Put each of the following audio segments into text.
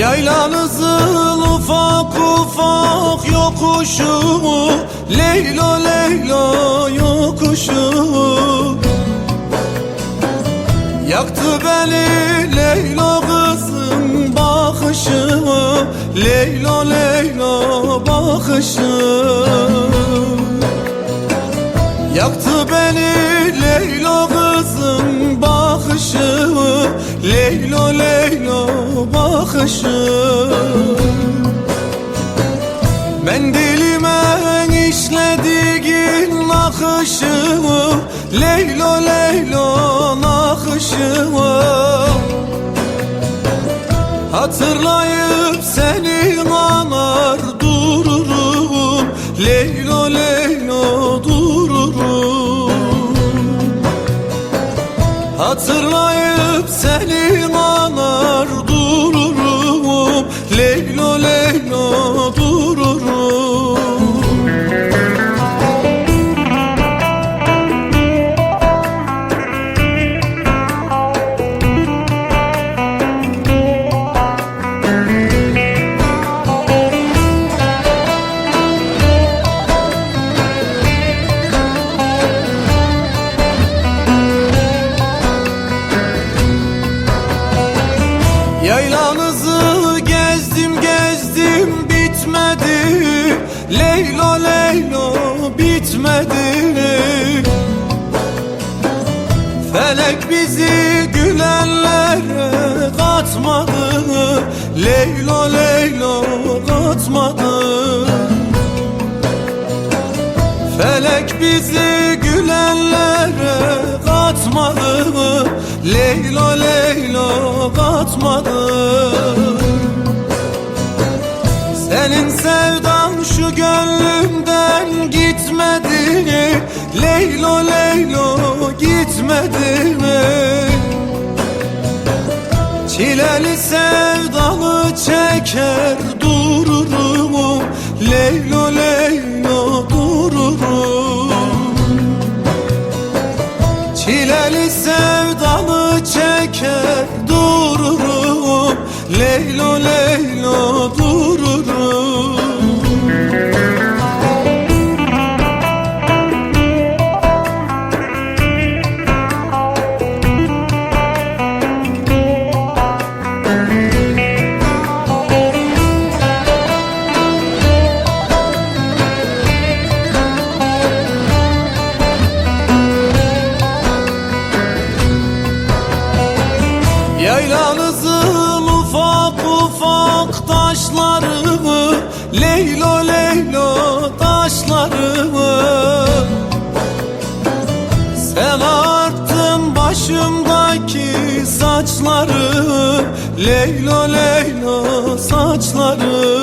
Yaylanızın ufak ufak yokuşu Leylo Leylo yokuşu Yaktı beni Leylo kızım bakışı Leylo Leylo bakışı Yaktı beni Leylo Leylo bakışı Mendilime işlediğin nakışı Leylo Leylo nakışı. Hatırlayıp seni anar dururum Leylo Leylo dururum. Hatırlayıp seni anar Felek bizi gülenlere katmadı Leylo Leylo katmadı. Felek bizi gülenlere katmadı Leylo Leylo katmadı. Senin sevdan şu gönlümden gitmedi Çileli sevdalı çeker dururum Leylo Leylo dururum. Çileli sevdalı çeker dururum Leylo Leylo dururum Yaylanızın ufak ufak taşları Leylo Leylo taşları. Sen arttın başımdaki saçları Leylo Leylo saçları.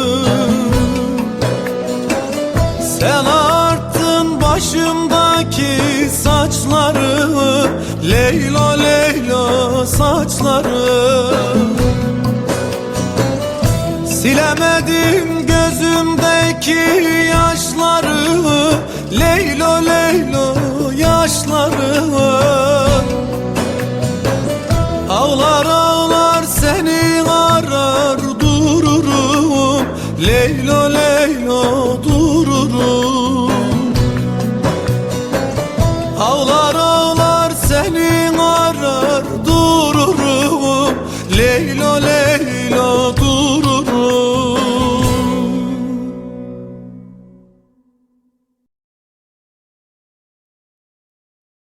Sen arttın başımdaki saçları Leylo Leylo saçları Leylo Leylo dururum. Ağlar ağlar seni arar dururum. Leylo Leylo